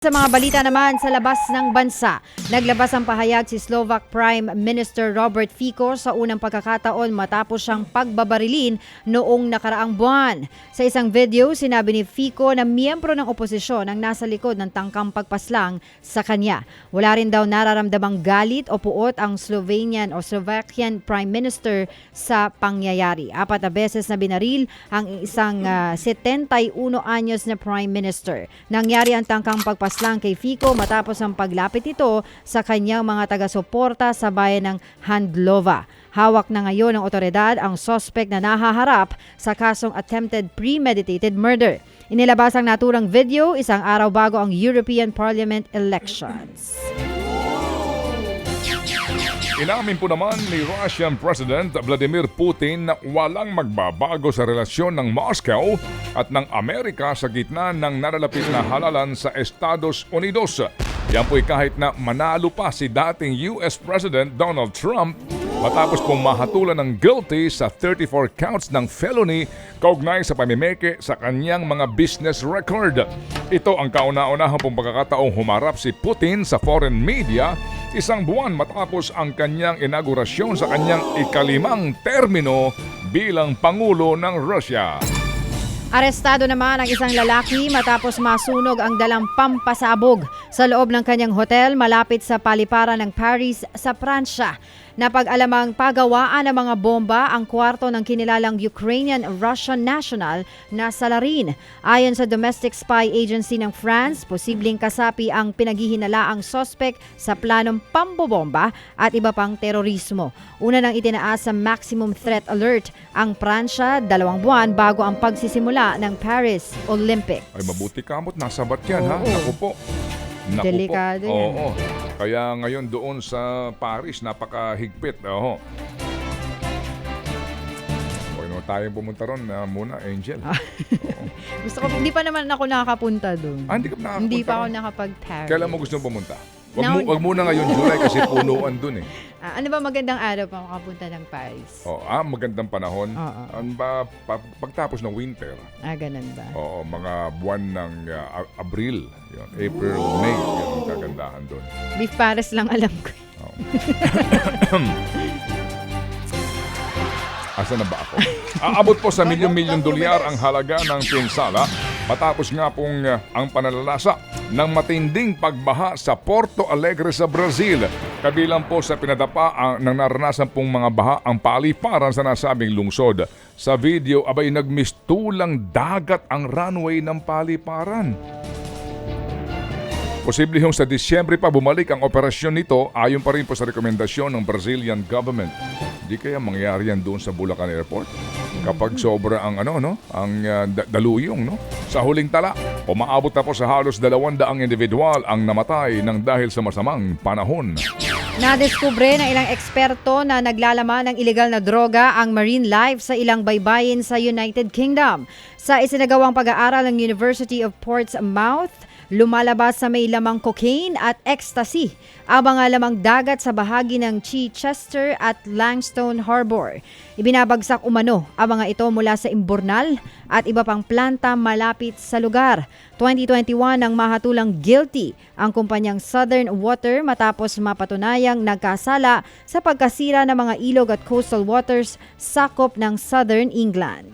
Sa mga balita naman sa labas ng bansa, naglabas ang pahayag si Slovak Prime Minister Robert Fico sa unang pagkakataon matapos siyang pagbabarilin noong nakaraang buwan. Sa isang video, sinabi ni Fico na miyembro ng oposisyon ang nasa likod ng tangkang pagpaslang sa kanya. Wala rin daw nararamdamang galit o puot ang Slovenian o Slovakian Prime Minister sa pangyayari. Apat na beses na binaril ang isang ah, 71 anyos na Prime Minister. Nangyari ang tangkang pagpaslang kay Fico matapos ang paglapit ito sa kanyang mga taga-suporta sa bayan ng Handlova. Hawak na ngayon ng otoridad ang sospek na nahaharap sa kasong attempted premeditated murder. Inilabas ang naturang video isang araw bago ang European Parliament elections. Inamin po naman ni Russian President Vladimir Putin na walang magbabago sa relasyon ng Moscow at ng Amerika sa gitna ng nalalapit na halalan sa Estados Unidos. Yan po'y kahit na manalo pa si dating US President Donald Trump matapos pong mahatulan ng guilty sa 34 counts ng felony kaugnay sa pamimeke sa kanyang mga business record. Ito ang kauna-unahang pong pagkakataong humarap si Putin sa foreign media isang buwan matapos ang kanyang inaugurasyon sa kanyang ikalimang termino bilang Pangulo ng Russia. Arestado naman ang isang lalaki matapos masunog ang dalang pampasabog sa loob ng kanyang hotel malapit sa paliparan ng Paris sa Pransya. Napag-alamang pagawaan ng mga bomba ang kwarto ng kinilalang Ukrainian-Russian national na salarin. Ayon sa domestic spy agency ng France, posibleng kasapi ang pinaghihinalaang sospek sa planong pambobomba at iba pang terorismo. Una nang itinaas sa maximum threat alert ang Pransya dalawang buwan bago ang pagsisimula ng Paris Olympics. Ay mabuti kamot, nasabat yan ha. Oo. Naku po. Naku Delikado po. yan. Oo. Kaya ngayon doon sa Paris, napakahigpit. Oo. Huwag naman tayong pumunta ron na muna, Angel. Oo. Gusto ko, hindi pa naman ako nakakapunta doon. Ah, hindi ka nakapunta Hindi pa ako ron? nakapag-Paris. Kailan mo gusto pumunta? Wag, Now- mo, wag muna ngayon July kasi punuan dun eh. Ah, ano ba magandang araw pa makapunta ng Paris? Oh, ah, magandang panahon. Oo. Ano ba, pa- pagtapos ng winter, Ah, ganun ba? Oo, mga buwan ng uh, A- Abril, yun, April, May, yun ang kagandahan doon. Beef Paris lang alam ko. Asa na ba ako? Aabot po sa milyon-milyon dolyar ang halaga ng pinsala matapos nga pong uh, ang panalalasa ng matinding pagbaha sa Porto Alegre sa Brazil. Kabilang po sa pinadapa ang, ng naranasan pong mga baha ang paliparan sa nasabing lungsod. Sa video, abay nagmistulang dagat ang runway ng paliparan. Posible hong sa Disyembre pa bumalik ang operasyon nito ayon pa rin po sa rekomendasyon ng Brazilian government. Di kaya mangyari yan doon sa Bulacan Airport? Kapag sobra ang ano no, ang uh, da- daluyong no. Sa huling tala, umaabot na po sa halos 200 individual ang namatay ng dahil sa masamang panahon. Nadiskubre ng ilang eksperto na naglalaman ng ilegal na droga ang marine life sa ilang baybayin sa United Kingdom. Sa isinagawang pag-aaral ng University of Portsmouth, lumalabas sa may lamang cocaine at ecstasy ang mga lamang dagat sa bahagi ng Chichester at Langstone Harbor. Ibinabagsak umano ang mga ito mula sa Imbornal at iba pang planta malapit sa lugar. 2021 nang mahatulang guilty ang kumpanyang Southern Water matapos mapatunayang nagkasala sa pagkasira ng mga ilog at coastal waters sakop ng Southern England.